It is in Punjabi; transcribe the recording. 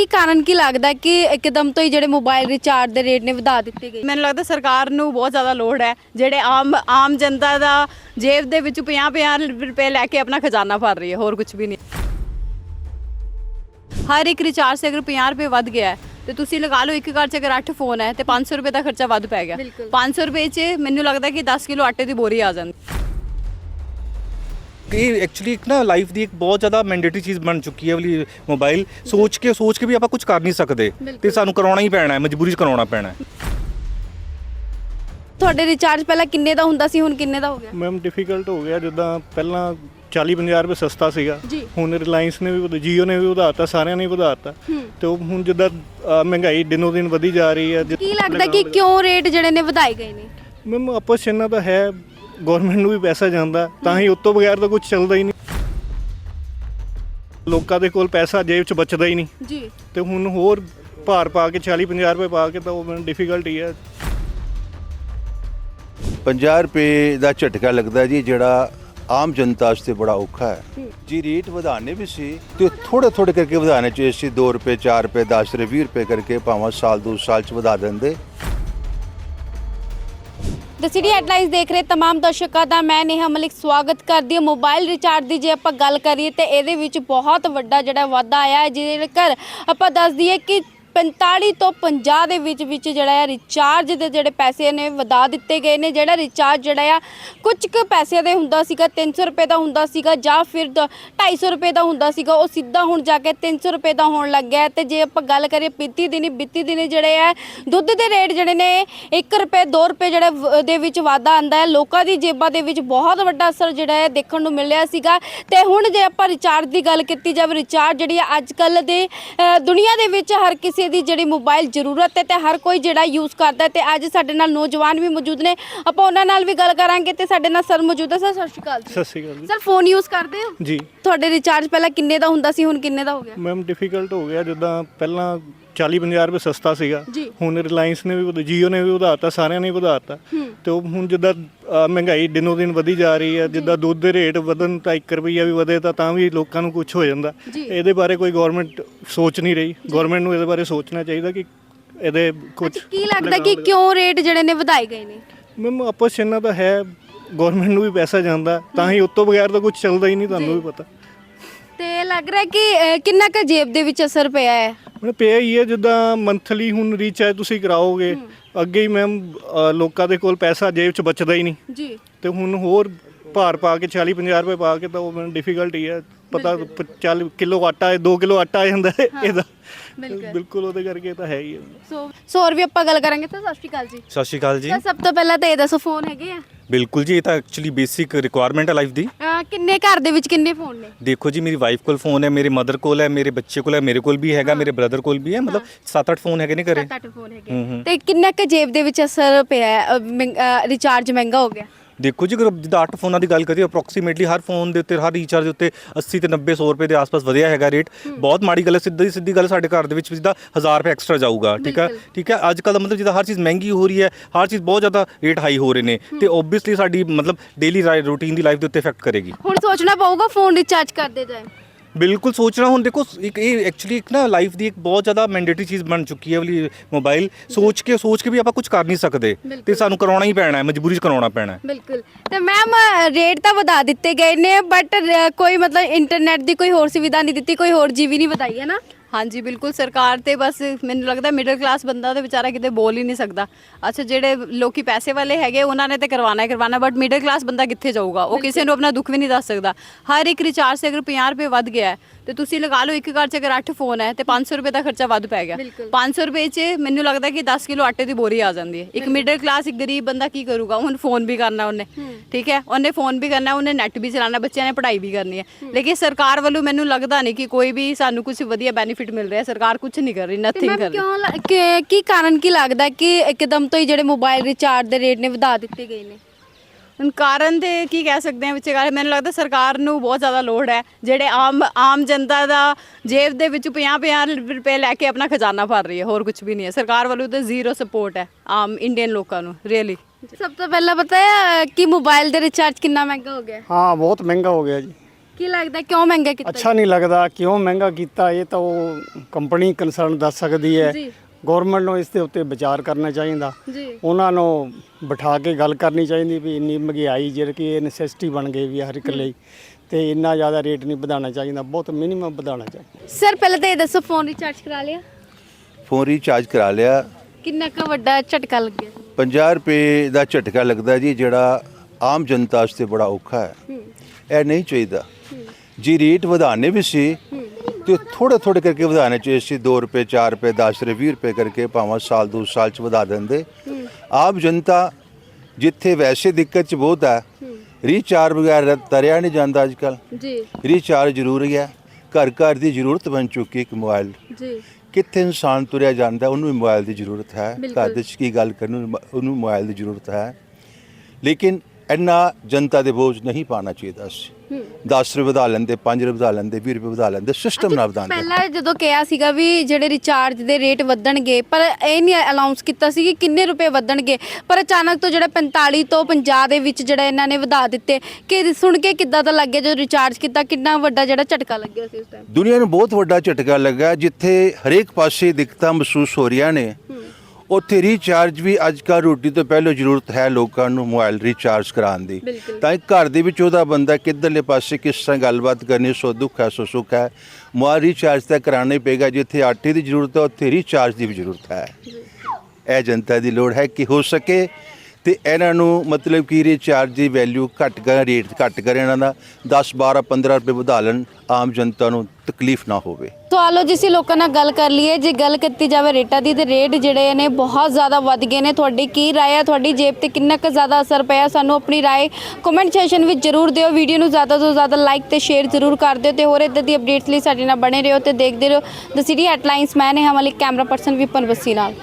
ਕੀ ਕਾਰਨ ਕੀ ਲੱਗਦਾ ਕਿ ਇੱਕਦਮ ਤੋਂ ਹੀ ਜਿਹੜੇ ਮੋਬਾਈਲ ਰਿਚਾਰਜ ਦੇ ਰੇਟ ਨੇ ਵਧਾ ਦਿੱਤੇ ਗਏ? ਮੈਨੂੰ ਲੱਗਦਾ ਸਰਕਾਰ ਨੂੰ ਬਹੁਤ ਜ਼ਿਆਦਾ ਲੋੜ ਹੈ ਜਿਹੜੇ ਆਮ ਆਮ ਜਨਤਾ ਦਾ ਜੇਬ ਦੇ ਵਿੱਚ 50-50 ਰੁਪਏ ਲੈ ਕੇ ਆਪਣਾ ਖਜ਼ਾਨਾ ਭਰ ਰਹੀ ਹੈ ਹੋਰ ਕੁਝ ਵੀ ਨਹੀਂ। ਹਰ ਇੱਕ ਰਿਚਾਰਜ ਤੇ ਅਗਰ 50 ਰੁਪਏ ਵੱਧ ਗਿਆ ਤੇ ਤੁਸੀਂ ਲਗਾ ਲਓ ਇੱਕ ਘਰ 'ਚ ਅਗਰ 8 ਫੋਨ ਹੈ ਤੇ 500 ਰੁਪਏ ਦਾ ਖਰਚਾ ਵੱਧ ਪੈ ਗਿਆ। ਬਿਲਕੁਲ। 500 ਰੁਪਏ 'ਚ ਮੈਨੂੰ ਲੱਗਦਾ ਕਿ 10 ਕਿਲੋ ਆਟੇ ਦੀ ਬੋਰੀ ਆ ਜਾਂਦੀ। ਇਹ ਐਕਚੁਅਲੀ ਇੱਕ ਨਾ ਲਾਈਫ ਦੀ ਇੱਕ ਬਹੁਤ ਜ਼ਿਆਦਾ ਮੈਂਡੇਟਰੀ ਚੀਜ਼ ਬਣ ਚੁੱਕੀ ਹੈ ਵਾਲੀ ਮੋਬਾਈਲ ਸੋਚ ਕੇ ਸੋਚ ਕੇ ਵੀ ਆਪਾਂ ਕੁਝ ਕਰ ਨਹੀਂ ਸਕਦੇ। ਤੇ ਸਾਨੂੰ ਕਰਾਉਣਾ ਹੀ ਪੈਣਾ ਹੈ ਮਜਬੂਰੀ 'ਚ ਕਰਾਉਣਾ ਪੈਣਾ ਹੈ। ਤੁਹਾਡੇ ਰਿਚਾਰਜ ਪਹਿਲਾਂ ਕਿੰਨੇ ਦਾ ਹੁੰਦਾ ਸੀ ਹੁਣ ਕਿੰਨੇ ਦਾ ਹੋ ਗਿਆ? ਮੈਮ ਡਿਫਿਕਲਟ ਹੋ ਗਿਆ ਜਿੱਦਾਂ ਪਹਿਲਾਂ 40 50 ਰੁਪਏ ਸਸਤਾ ਸੀਗਾ। ਜੀ। ਹੁਣ ਰਿਲਾਇੰਸ ਨੇ ਵੀ ਵਧਾ- ਜੀਓ ਨੇ ਵੀ ਵਧਾਤਾ ਸਾਰਿਆਂ ਨੇ ਵਧਾਤਾ। ਤੇ ਉਹ ਹੁਣ ਜਿੱਦਾਂ ਮਹਿੰਗਾਈ ਦਿਨੋਂ ਦਿਨ ਵਧੀ ਜਾ ਰਹੀ ਹੈ ਕੀ ਲੱਗਦਾ ਕਿ ਕਿਉਂ ਰੇਟ ਜਿਹੜੇ ਨੇ ਵਧਾਏ ਗਏ ਨੇ? ਮੈਮ ਆਪਸ 'ਚ ਇਹਨਾਂ ਦਾ ਹੈ ਗਵਰਨਮੈਂਟ ਨੂੰ ਵੀ ਪੈਸਾ ਜਾਂਦਾ ਤਾਂ ਹੀ ਉਤੋਂ ਬਗੈਰ ਤਾਂ ਕੁਝ ਚੱਲਦਾ ਹੀ ਨਹੀਂ। ਲੋਕਾਂ ਦੇ ਕੋਲ ਪੈਸਾ ਜੇਬ 'ਚ ਬਚਦਾ ਹੀ ਨਹੀਂ। ਜੀ। ਤੇ ਹੁਣ ਹੋਰ ਭਾਰ ਪਾ ਕੇ 40 50 ਰੁਪਏ ਪਾ ਕੇ ਤਾਂ ਉਹ ਮੈਨੂੰ ਡਿਫਿਕਲਟ ਹੀ ਹੈ 50 ਰੁਪਏ ਦਾ ਝਟਕਾ ਲੱਗਦਾ ਜੀ ਜਿਹੜਾ ਆਮ ਜਨਤਾ ਵਾਸਤੇ ਬੜਾ ਔਖਾ ਹੈ। ਜੀ। ਰੇਟ ਵਧਾਣੇ ਵੀ ਸੀ ਤੇ ਥੋੜੇ ਥੋੜੇ ਕਰਕੇ ਵਧਾਣੇ ਚਾਹੀਏ ਸੀ 2 ਰੁਪਏ 4 ਰੁਪਏ 10 ਰੁਪਏ 20 ਰੁਪਏ ਕਰਕੇ ਭਾਵੇਂ ਸਾਲ ਦੋ ਸਾਲ ਚ ਵਧਾ ਦਿੰਦੇ ਦ ਸਿਟੀ ਹੈਡਲਾਈਨਸ ਦੇਖ ਰਹੇ तमाम ਦਰਸ਼ਕਾਂ ਦਾ ਮੈਂ ਨੇਹਾ ਮਲਿਕ ਸਵਾਗਤ ਕਰਦੀ ਹਾਂ ਮੋਬਾਈਲ ਰਿਚਾਰਜ ਦੀ ਜੇ ਆਪਾਂ ਗੱਲ ਕਰੀਏ ਤੇ ਇਹਦੇ ਵਿੱਚ ਬਹੁਤ ਵੱਡਾ ਜਿਹੜਾ ਵਾਧਾ ਆਇਆ ਹੈ ਜਿਹਦੇ ਕਰ ਆਪਾਂ ਦੱਸ ਦਈਏ ਕਿ 45 ਤੋਂ 50 ਦੇ ਵਿੱਚ ਵਿੱਚ ਜਿਹੜਾ ਹੈ ਰਿਚਾਰਜ ਦੇ ਜਿਹੜੇ ਪੈਸੇ ਨੇ ਵਧਾ ਦਿੱਤੇ ਗਏ ਨੇ। ਜਿਹੜਾ ਰਿਚਾਰਜ ਜਿਹੜਾ ਆ ਕੁਝ ਕੁ ਪੈਸੇ ਦੇ ਹੁੰਦਾ ਸੀਗਾ 300 ਰੁਪਏ ਦਾ ਹੁੰਦਾ ਸੀਗਾ ਜਾਂ ਫਿਰ ਦ- 250 ਰੁਪਏ ਦਾ ਹੁੰਦਾ ਸੀਗਾ, ਉਹ ਸਿੱਧਾ ਹੁਣ ਜਾ ਕੇ 300 ਰੁਪਏ ਦਾ ਹੋਣ ਲੱਗ ਗਿਆ ਹੈ। ਤੇ ਜੇ ਆਪਾਂ ਗੱਲ ਕਰੀਏ ਬੀਤੀ ਦਿਨੀ ਬੀਤੀ ਦਿਨੀ ਜਿਹੜੇ ਆ, ਦੁੱਧ ਦੇ ਰੇਟ ਜਿਹੜੇ ਨੇ 1 ਰੁਪਏ 2 ਰੁਪਏ ਜਿਹੜੇ ਦੇ ਵਿੱਚ ਵਾਧਾ ਆਂਦਾ ਹੈ। ਲੋਕਾਂ ਦੀ ਜੇਬਾਂ ਦੇ ਵਿੱਚ ਬਹੁਤ ਵੱਡਾ ਅਸਰ ਜਿਹੜਾ ਹੈ ਦੇਖਣ ਨੂੰ ਮਿਲਿਆ ਸੀਗਾ। ਤੇ ਹੁਣ ਜੇ ਆਪਾਂ ਰਿਚਾਰਜ ਦੀ ਗੱਲ ਕੀਤੀ ਜਾਵੇ ਰਿਚਾਰਜ ਜਿਹੜੀ ਹੈ ਅੱਜ ਕੱਲ ਦੇ ਦੁਨੀਆ ਦੇ ਵਿੱਚ ਹਰ ਕਿਸੇ ਦੀ ਜਿਹੜੀ ਮੋਬਾਈਲ ਜ਼ਰੂਰਤ ਹੈ ਤੇ ਹਰ ਕੋਈ ਜਿਹੜਾ ਯੂਜ਼ ਕਰਦਾ ਤੇ ਅੱਜ ਸਾਡੇ ਨਾਲ ਨੌਜਵਾਨ ਵੀ ਮੌਜੂਦ ਨੇ। ਆਪਾਂ ਉਹਨਾਂ ਨਾਲ ਵੀ ਗੱਲ ਕਰਾਂਗੇ ਤੇ ਸਾਡੇ ਨਾਲ ਸਰ ਮੌਜੂਦ ਹੈ। ਸਰ ਸਤਿ ਸ਼੍ਰੀ ਅਕਾਲ ਜੀ। ਸਤਿ ਸ਼੍ਰੀ ਅਕਾਲ ਸਰ ਫੋਨ ਯੂਜ਼ ਕਰਦੇ ਹੋ? ਜੀ। ਤੁਹਾਡੇ ਰਿਚਾਰਜ ਪਹਿਲਾਂ ਕਿੰਨੇ ਦਾ ਹੁੰਦਾ ਸੀ ਹੁਣ ਕਿੰਨੇ ਦਾ ਹੋ ਗਿਆ? ਮੈਮ ਡਿਫਿਕਲਟ ਹੋ ਗਿਆ। ਜਿੱਦਾਂ ਪਹਿਲਾਂ 40 50 ਰੁਪਏ ਸਸਤਾ ਸੀਗਾ। ਜੀ। ਹੁਣ ਰਿਲਾਇੰਸ ਨੇ ਵੀ ਵਧਾ- ਜੀਓ ਨੇ ਵੀ ਵਧਾਤਾ ਸਾਰਿਆਂ ਨੇ ਵਧਾਤਾ। ਤੇ ਉਹ ਹੁਣ ਜਿੱਦਾਂ ਅ, ਮਹਿੰਗਾਈ ਦਿਨੋਂ ਦਿਨ ਵਧੀ ਜਾ ਰਹੀ ਹੈ ਜਿੱਦਾਂ ਦੁੱਧ ਦੇ ਰੇਟ ਵਧਣ ਤਾਂ 1 ਰੁਪਈਆ ਵੀ ਵਧੇ ਤਾਂ ਤਾਂ ਵੀ ਲੋਕਾਂ ਨੂੰ ਕੁਝ ਹੋ ਜਾਂਦਾ। ਜੀ। ਇਹਦੇ ਬਾਰੇ ਕੋਈ ਗਵਰਨਮੈਂਟ ਸੋਚ ਨਹੀਂ ਰਹੀ। ਗਵਰਨਮੈਂਟ ਨੂੰ ਇਹਦੇ ਬਾਰੇ ਸੋਚਣਾ ਚਾਹੀਦਾ ਕਿ ਇਹਦੇ ਕੁਝ ਅੱਛਾ, ਕੀ ਲੱਗਦਾ ਕਿ ਕਿਉਂ ਰੇਟ ਜਿਹੜੇ ਨੇ ਵਧਾਏ ਗਏ ਨੇ? ਮੈਮ ਆਪਸ 'ਚ ਇਹਨਾਂ ਦਾ ਹੈ ਗਵਰਨਮੈਂਟ ਨੂੰ ਵੀ ਪੈਸਾ ਜਾਂਦਾ ਤਾਂ ਹੀ ਉਤੋਂ ਬਗੈਰ ਤਾਂ ਕੁਝ ਚੱਲਦਾ ਹੀ ਨਹੀਂ ਤੁਹਾਨੂੰ ਵੀ ਪਤਾ। ਤੇ ਲੱਗ ਰਿਹਾ ਕਿ ਕਿੰਨਾ ਕੁ ਜੇਬ ਦੇ ਵਿੱਚ ਅਸਰ ਪਿਆ ਹੈ? ਮੈਨੂੰ ਪਿਆ ਹੀ ਹੈ ਜਿੱਦਾਂ ਮੰਥਲੀ ਹੁਣ ਰੀਚਾਰਜ ਤੁਸੀਂ ਕਰਾਓਗੇ। ਅੱਗੇ ਹੀ ਮੈਮ ਲੋਕਾਂ ਦੇ ਕੋਲ ਪੈਸਾ ਜੇਬ 'ਚ ਬਚਦਾ ਹੀ ਨਹੀਂ। ਜੀ। ਤੇ ਹੁਣ ਹੋਰ ਭਾਰ ਪਾ ਕੇ 40 50 ਰੁਪਏ ਪਾ ਕੇ ਤਾਂ ਉਹ ਮੈਨੂੰ ਡਿਫਿਕਲਟ ਹੀ ਹੈ। ਪਤਾ ਪ- ਚੱਲ ਕਿਲੋ ਆਟਾ ਹੈ 2 ਕਿਲੋ ਆਟਾ ਆ ਜਾਂਦਾ ਹੈ। ਇਹਦਾ। ਬਿਲਕੁਲ। ਬਿਲਕੁਲ ਉਹਦੇ ਕਰਕੇ ਤਾਂ ਹੈ ਹੀ ਹੈ। ਸੋ ਸੋ ਹੋਰ ਵੀ ਆਪਾਂ ਗੱਲ ਕਰਾਂਗੇ ਤਾਂ ਸਤਿ ਸ਼੍ਰੀ ਅਕਾਲ ਜੀ। ਸਤਿ ਸ਼੍ਰੀ ਅਕਾਲ ਜੀ। ਤਾਂ ਸਭ ਤੋਂ ਪਹਿਲਾਂ ਤਾਂ ਇਹ ਦੱਸੋ ਫੋਨ ਹੈਗੇ ਆ? ਬਿਲਕੁਲ ਜੀ ਇਹ ਤਾਂ ਐਕਚੁਅਲੀ ਬੇਸਿਕ ਰਿਕੁਆਇਰਮੈਂਟ ਹੈ ਲਾਈਫ ਦੀ। ਅ, ਕਿੰਨੇ ਘਰ ਦੇ ਵਿੱਚ ਕਿੰਨੇ ਫੋਨ ਨੇ? ਦੇਖੋ ਜੀ ਮੇਰੀ ਵਾਈਫ ਕੋਲ ਫੋਨ ਹੈ ਮੇਰੇ ਮਦਰ ਕੋਲ ਹੈ ਮੇਰੇ ਬੱਚੇ ਕੋਲ ਹੈ ਮੇਰੇ ਕੋਲ ਵੀ ਹੈਗਾ ਮੇਰੇ ਬ੍ਰਦਰ ਕੋਲ ਵੀ ਹੈ ਮਤਲਬ 7-8 ਫੋਨ ਹੈਗੇ ਨੇ ਘਰੇ। ਸੱਤ ਅੱਠ ਫੋਨ ਹੂੰ, ਹੈਗੇ ਹੂੰ। ਤੇ ਕਿੰਨਾ ਕੁ ਜੇਬ ਦੇ ਵਿੱਚ ਅਸਰ ਪਿਆ ਹੈ? ਰਿਚਾਰਜ ਮਹਿੰਗਾ ਹੋ ਗਿਆ। ਦੇਖੋ ਜੀ ਅਗਰ ਜਿੱਦਾਂ 8 ਫੋਨਾਂ ਦੀ ਗੱਲ ਕਰੀਏ ਅਪਰੋਕਸੀਮੇਟਲੀ ਹਰ ਫੋਨ ਦੇ ਉੱਤੇ ਹਰ ਰੀਚਾਰਜ ਦੇ ਉੱਤੇ 80 ਤੇ 90 100 ਰੁਪਏ ਦੇ ਆਸ-ਪਾਸ ਵਧਿਆ ਹੈਗਾ ਰੇਟ ਬਹੁਤ ਮਾੜੀ ਗੱਲ ਹੈ ਸਿੱਧੀ ਸਿੱਧੀ ਗੱਲ ਸਾਡੇ ਘਰ ਦੇ ਵਿੱਚ ਜਿੱਦਾਂ 1000 ਰੁਪਏ ਐਕਸਟਰਾ ਜਾਊਗਾ ਠੀਕ ਹੈ। ਠੀਕ ਹੈ ਅੱਜ ਕੱਲ੍ਹ ਮਤਲਬ ਜਿੱਦਾਂ ਹਰ ਚੀਜ਼ ਮਹਿੰਗੀ ਹੋ ਰਹੀ ਹੈ ਹਰ ਚੀਜ਼ ਬਹੁਤ ਜ਼ਿਆਦਾ ਰੇਟ ਹਾਈ ਹੋ ਰਹੇ ਨੇ ਤੇ ਓਬਵੀਅਸਲੀ ਸਾਡੀ ਮਤਲਬ ਡੇਲੀ ਰੂਟੀਨ ਦੀ ਲਾਈਫ ਦੇ ਉੱਤੇ ਇਫੈਕਟ ਕਰੇਗੀ। ਹੁਣ ਸੋਚਣਾ ਪਊਗਾ ਫੋਨ ਰਿਚਾਰਜ ਕਰਦੇ ਜਾਏ। ਬਿਲਕੁਲ ਸੋਚਣਾ ਹੁਣ ਦੇਖੋ ਇੱਕ ਇਹ ਐਕਚੁਅਲੀ ਇੱਕ ਨਾ ਲਾਈਫ ਦੀ ਇੱਕ ਬਹੁਤ ਜ਼ਿਆਦਾ ਮੈਂਡੇਟਰੀ ਚੀਜ਼ ਬਣ ਚੁੱਕੀ ਹੈ ਵਾਲੀ ਮੋਬਾਈਲ ਸੋਚ ਕੇ ਸੋਚ ਕੇ ਵੀ ਆਪਾਂ ਕੁਝ ਕਰ ਨਹੀਂ ਸਕਦੇ। ਤੇ ਸਾਨੂੰ ਕਰਾਉਣਾ ਹੀ ਪੈਣਾ ਹੈ ਮਜਬੂਰੀ 'ਚ ਕਰਾਉਣਾ ਪੈਣਾ ਹੈ ਬਿਲਕੁਲ ਤੇ ਮੈਮ ਰੇਟ ਤਾਂ ਵਧਾ ਦਿੱਤੇ ਗਏ ਨੇ ਬਟ ਕੋਈ ਮਤਲਬ ਇੰਟਰਨੈਟ ਦੀ ਕੋਈ ਹੋਰ ਸੁਵਿਧਾ ਨਹੀਂ ਦਿੱਤੀ ਕੋਈ ਹੋਰ ਜੀਵੀ ਨਹੀਂ ਵਧਾਈ ਹੈ ਨਾ ਹਾਂਜੀ ਬਿਲਕੁਲ ਸਰਕਾਰ ਤੇ ਬਸ ਮੈਨੂੰ ਲੱਗਦਾ ਮਿਡਲ ਕਲਾਸ ਬੰਦਾ ਤੇ ਵਿਚਾਰਾ ਕਿਤੇ ਬੋਲ ਹੀ ਨਹੀਂ ਸਕਦਾ। ਅੱਛਾ ਜਿਹੜੇ ਲੋਕੀ ਪੈਸੇ ਵਾਲੇ ਹੈਗੇ ਉਹਨਾਂ ਨੇ ਤੇ ਕਰਵਾਣਾ ਹੀ ਕਰਵਾਣਾ ਬਟ ਮਿਡਲ ਕਲਾਸ ਬੰਦਾ ਕਿੱਥੇ ਜਾਊਗਾ? ਉਹ ਕਿਸੇ ਨੂੰ ਆਪਣਾ ਦੁੱਖ ਵੀ ਨਹੀਂ ਦੱਸ ਸਕਦਾ। ਹਰ ਇੱਕ ਰਿਚਾਰਜ ਤੇ ਅਗਰ 50 ਰੁਪਏ ਵੱਧ ਗਿਆ ਹੈ, ਤੇ ਤੁਸੀਂ ਲਗਾ ਲਓ ਇੱਕ ਘਰ 'ਚ ਅਗਰ 8 ਫੋਨ ਹੈ ਤੇ 500 ਰੁਪਏ ਦਾ ਖਰਚਾ ਵੱਧ ਪੈ ਗਿਆ। ਬਿਲਕੁਲ। 500 ਰੁਪਏ 'ਚ ਮੈਨੂੰ ਲੱਗਦਾ ਕਿ 10 ਕਿਲੋ ਆਟੇ ਦੀ ਬੋਰੀ ਆ ਜਾਂਦੀ ਹੈ। ਇੱਕ ਮਿਡਲ ਕਲਾਸ ਇੱਕ ਗਰੀਬ ਬੰਦਾ ਕੀ ਕਰੂਗਾ? ਹੁਣ ਫੋਨ ਵੀ ਕਰਨਾ ਉਹਨੇ। ਠੀਕ ਹੈ? ਉਹਨੇ ਫੋਨ ਵੀ ਕਰਨਾ ਉਹਨੇ ਨੈਟ ਵੀ ਚਲਾਉਣਾ ਬੱਚਿਆਂ ਨੇ ਪੜ੍ਹਾਈ ਵੀ ਕਰਨੀ ਹੈ। ਲੇਕਿਨ ਸਰਕਾਰ ਵੱਲੋਂ ਮੈਨੂੰ ਲੱਗਦਾ ਨਹੀਂ ਕਿ ਕੋਈ ਵੀ ਸਾਨੂੰ ਕੁਝ ਵਧੀਆ ਬੈਨੀਫਿਟ ਮਿਲ ਰਿਹਾ। ਸਰਕਾਰ ਕੁਝ ਨਹੀਂ ਕਰ ਰਹੀ ਤੇ ਨਥਿੰਗ ਮੈਮ ਕਰ ਰਹੀ। ਕਿਉਂ ਲ- ਕਿ- ਕੀ ਕਾਰਨ ਕੀ ਲੱਗਦਾ ਕਿ ਇੱਕਦਮ ਤੋਂ ਹੀ ਜਿਹੜੇ ਮੋਬਾਈਲ ਰਿਚਾਰਜ ਦੇ ਰੇਟ ਨੇ ਵਧਾ ਦਿੱਤੇ ਗਏ ਨੇ? ਹੁਣ ਕਾਰਨ ਤੇ ਕੀ ਕਹਿ ਸਕਦੇ ਆ ਵਿੱਚ ਗੱਲ ਮੈਨੂੰ ਲੱਗਦਾ ਸਰਕਾਰ ਨੂੰ ਬਹੁਤ ਜ਼ਿਆਦਾ ਲੋੜ ਹੈ ਜਿਹੜੇ ਆਮ ਆਮ ਜਨਤਾ ਦਾ ਜੇਬ ਦੇ ਵਿੱਚ 50-50 ਰੁਪਏ ਲੈ ਕੇ ਆਪਣਾ ਖਜ਼ਾਨਾ ਭਰ ਰਹੀ ਹੈ ਹੋਰ ਕੁਝ ਵੀ ਨਹੀਂ ਹੈ। ਸਰਕਾਰ ਵੱਲੋਂ ਤਾਂ ਜ਼ੀਰੋ ਸਪੋਰਟ ਹੈ ਆਮ ਇੰਡੀਅਨ ਲੋਕਾਂ ਨੂੰ ਰੀਅਲੀ ਸਭ ਤੋਂ ਪਹਿਲਾਂ ਪਤਾ ਹੈ ਕਿ ਮੋਬਾਈਲ ਦੇ ਰਿਚਾਰਜ ਕਿੰਨਾ ਮਹਿੰਗਾ ਹੋ ਗਿਆ? ਹੈ? ਹਾਂ ਬਹੁਤ ਮਹਿੰਗਾ ਹੋ ਗਿਆ ਜੀ। ਕੀ ਲੱਗਦਾ ਕਿਉਂ ਮਹਿੰਗਾ ਕੀਤਾ ਅੱਛਾ ਨਹੀਂ ਲੱਗਦਾ ਕਿਉਂ ਮਹਿੰਗਾ ਕੀਤਾ ਇਹ ਤਾਂ ਉਹ ਕੰਪਨੀ ਕੰਸਰਨ ਦੱਸ ਸਕਦੀ ਹੈ। ਜੀ। ਗਵਰਨਮੈਂਟ ਨੂੰ ਇਸ ਦੇ ਉੱਤੇ ਵਿਚਾਰ ਕਰਨਾ ਚਾਹੀਦਾ। ਜੀ। ਉਹਨਾਂ ਨੂੰ ਬਿਠਾ ਕੇ ਗੱਲ ਕਰਨੀ ਚਾਹੀਦੀ ਵੀ ਇੰਨੀ ਮਹਿੰਗਾਈ ਜਿਹੜੀ ਕਿ ਇਹ ਨੈਸੈਸਿਟੀ ਬਣ ਗਈ ਵੀ ਹਰ ਇੱਕ ਲਈ। ਤੇ ਇੰਨਾ ਜ਼ਿਆਦਾ ਰੇਟ ਨਹੀਂ ਵਧਾਉਣਾ ਚਾਹੀਦਾ ਬਹੁਤ ਮਿਨੀਮਮ ਵਧਾਉਣਾ ਚਾਹੀਦਾ। ਸਰ ਪਹਿਲਾਂ ਤਾਂ ਇਹ ਦੱਸੋ ਫੋਨ ਰਿਚਾਰਜ ਕਰਾ ਲਿਆ? ਫੋਨ ਰੀਚਾਰਜ ਕਰਾ ਲਿਆ। ਕਿੰਨਾ ਕੁ ਵੱਡਾ ਝਟਕਾ ਲੱਗਿਆ? 50 ਰੁਪਏ ਦਾ ਝਟਕਾ ਲੱਗਦਾ ਜੀ ਜਿਹੜਾ ਆਮ ਜਨਤਾ ਵਾਸਤੇ ਬੜਾ ਔਖਾ ਹੈ। ਇਹ ਨਹੀਂ ਚਾਹੀਦਾ। ਜੀ ਰੇਟ ਵਧਾਣੇ ਵੀ ਸੀ ਤੇ ਥੋੜੇ ਥੋੜੇ ਕਰਕੇ ਵਧਾਣੇ ਚਾਹੀਦੇ ਸੀ 2 ਰੁਪਏ 4 ਰੁਪਏ 10 ਰੁਪਏ 20 ਰੁਪਏ ਕਰਕੇ ਭਾਵੇਂ ਸਾਲ ਦੋ ਸਾਲ ਚ ਵਧਾ ਦਿੰਦੇ। ਆਮ ਜਨਤਾ ਜਿੱਥੇ ਵੈਸੇ ਦਿੱਕਤ ਚ ਬਹੁਤ ਹੈ ਰੀਚਾਰਜ ਵਗੈਰਾ ਤਰਿਆ ਨਹੀਂ ਜਾਂਦਾ ਅੱਜ ਕੱਲ ਜੀ। ਰੀਚਾਰਜ ਜ਼ਰੂਰੀ ਹੈ ਘਰ ਘਰ ਦੀ ਜ਼ਰੂਰਤ ਬਣ ਚੁੱਕੀ ਇੱਕ ਮੋਬਾਈਲ। ਜੀ। ਕਿੱਥੇ ਇਨਸਾਨ ਤੁਰਿਆ ਜਾਂਦਾ ਉਹਨੂੰ ਵੀ ਮੋਬਾਈਲ ਦੀ ਜ਼ਰੂਰਤ ਹੈ। ਘਰ ਦੇ ਵਿੱਚ ਕੀ ਗੱਲ ਕਰਨ ਉਹਨੂੰ ਮੋਬਾਈਲ ਦੀ ਜ਼ਰੂਰਤ ਹੈ। ਲੇਕਿਨ ਇੰਨਾ ਜਨਤਾ ਦੇ ਬੋਝ ਨਹੀਂ ਪਾਣਾ ਚਾਹੀਦਾ ਸੀ। 10 ਰੁਪਏ ਵਧਾ ਲੈਂਦੇ 5 ਰੁਪਏ ਵਧਾ ਲੈਂਦੇ 20 ਰੁਪਏ ਵਧਾ ਲੈਂਦੇ ਸਿਸਟਮ ਨਾਲ ਵਧਾਉਂਦੇ। ਪਹਿਲਾਂ ਜਦੋਂ ਕਿਹਾ ਸੀਗਾ ਵੀ ਜਿਹੜੇ ਰਿਚਾਰਜ ਦੇ ਰੇਟ ਵਧਣਗੇ ਪਰ ਇਹ ਨਹੀਂ ਅਨਾਉਂਸ ਕੀਤਾ ਸੀ ਕਿ ਕਿੰਨੇ ਰੁਪਏ ਵਧਣਗੇ ਪਰ ਅਚਾਨਕ ਤੋਂ ਜਿਹੜਾ 45 ਤੋਂ 50 ਦੇ ਵਿੱਚ ਜਿਹੜਾ ਇਹਨਾਂ ਨੇ ਵਧਾ ਦਿੱਤੇ ਕਿ ਸੁਣ ਕੇ ਕਿੱਦਾਂ ਦਾ ਲੱਗਿਆ ਜਦੋਂ ਰਿਚਾਰਜ ਕੀਤਾ ਕਿੰਨਾ ਵੱਡਾ ਜਿਹੜਾ ਝਟਕਾ ਲੱਗਿਆ ਸੀ ਉਸ ਟਾਈਮ ਦੁਨੀਆ ਨੂੰ ਬਹੁਤ ਵੱਡਾ ਝਟਕਾ ਲੱਗਾ ਜਿੱਥੇ ਹਰੇਕ ਪਾਸੇ ਦਿੱਕਤਾਂ ਮਹਿਸੂਸ ਹੋ ਰਹੀਆਂ ਨੇ। ਉੱਥੇ ਰੀਚਾਰਜ ਵੀ ਅੱਜ ਕੱਲ੍ਹ ਰੋਟੀ ਤੋਂ ਪਹਿਲਾਂ ਜ਼ਰੂਰਤ ਹੈ ਲੋਕਾਂ ਨੂੰ ਮੋਬਾਈਲ ਰੀਚਾਰਜ ਕਰਾਉਣ ਦੀ। ਤਾਂ ਘਰ ਦੇ ਵਿੱਚ ਉਹਦਾ ਬੰਦਾ ਕਿੱਧਰਲੇ ਪਾਸੇ ਕਿਸ ਤਰ੍ਹਾਂ ਗੱਲਬਾਤ ਕਰਨੀ ਸੋ ਦੁੱਖ ਹੈ ਸੋ ਸੁੱਖ ਹੈ ਮੋਬਾਈਲ ਰੀਚਾਰਜ ਤਾਂ ਕਰਾਉਣਾ ਹੀ ਪਏਗਾ ਜਿੱਥੇ ਆਟੇ ਦੀ ਜ਼ਰੂਰਤ ਹੈ ਉੱਥੇ ਰੀਚਾਰਜ ਦੀ ਵੀ ਜ਼ਰੂਰਤ ਹੈ। ਇਹ ਜਨਤਾ ਦੀ ਲੋੜ ਹੈ ਕਿ ਹੋ ਸਕੇ ਤੇ ਇਹਨਾਂ ਨੂੰ ਮਤਲਬ ਕਿ ਰੀਚਾਰਜ ਦੀ ਵੈਲਿਊ ਘੱਟ ਕਰ ਰੇਟ ਘੱਟ ਕਰ ਇਹਨਾਂ ਦਾ 10 12 15 ਰੁਪਏ ਵਧਾ ਲੈਣ ਆਮ ਜਨਤਾ ਨੂੰ ਤਕਲੀਫ ਨਾ ਹੋਵੇ। ਸੋ ਆਲੋ ਜਿਸੀ ਲੋਕਾਂ ਨਾਲ ਗੱਲ ਕਰ ਲਈਏ, ਜੇ ਗੱਲ ਕੀਤੀ ਜਾਵੇ ਰੇਟਾਂ ਦੀ, ਤੇ ਰੇਟ ਜਿਹੜੇ ਨੇ ਬਹੁਤ ਜ਼ਿਆਦਾ ਵੱਧ ਗਏ ਨੇ। ਤੁਹਾਡੀ ਕੀ ਰਾਏ ਹੈ ਤੁਹਾਡੀ ਜੇਬ ਤੇ ਕਿੰਨਾ ਕੁ ਜ਼ਿਆਦਾ ਅਸਰ ਪਿਆ? ਸਾਨੂੰ ਆਪਣੀ ਰਾਏ ਕਮੈਂਟ ਸੈਸ਼ਨ ਵਿੱਚ ਜਰੂਰ ਦਿਓ। ਵੀਡੀਓ ਨੂੰ ਜ਼ਿਆਦਾ ਤੋਂ ਜ਼ਿਆਦਾ ਲਾਈਕ ਤੇ ਸ਼ੇਅਰ ਜਰੂਰ ਕਰ ਦਿਓ ਤੇ ਹੋਰ ਇਦਾਂ ਦੀ ਅਪਡੇਟਸ ਲਈ ਸਾਡੇ ਨਾਲ ਬਣੇ ਰਹੋ ਤੇ ਦੇਖਦੇ ਰਹੋ। ਦ ਸਿਟੀ ਹੈਡਲਾਈਨਸ ਮੈਂ ਨੇ ਹਮਲੇ ਕੈਮਰਾ ਪਰਸਨ ਵਿਪਨ ਬੱਸੀ ਨਾਲ।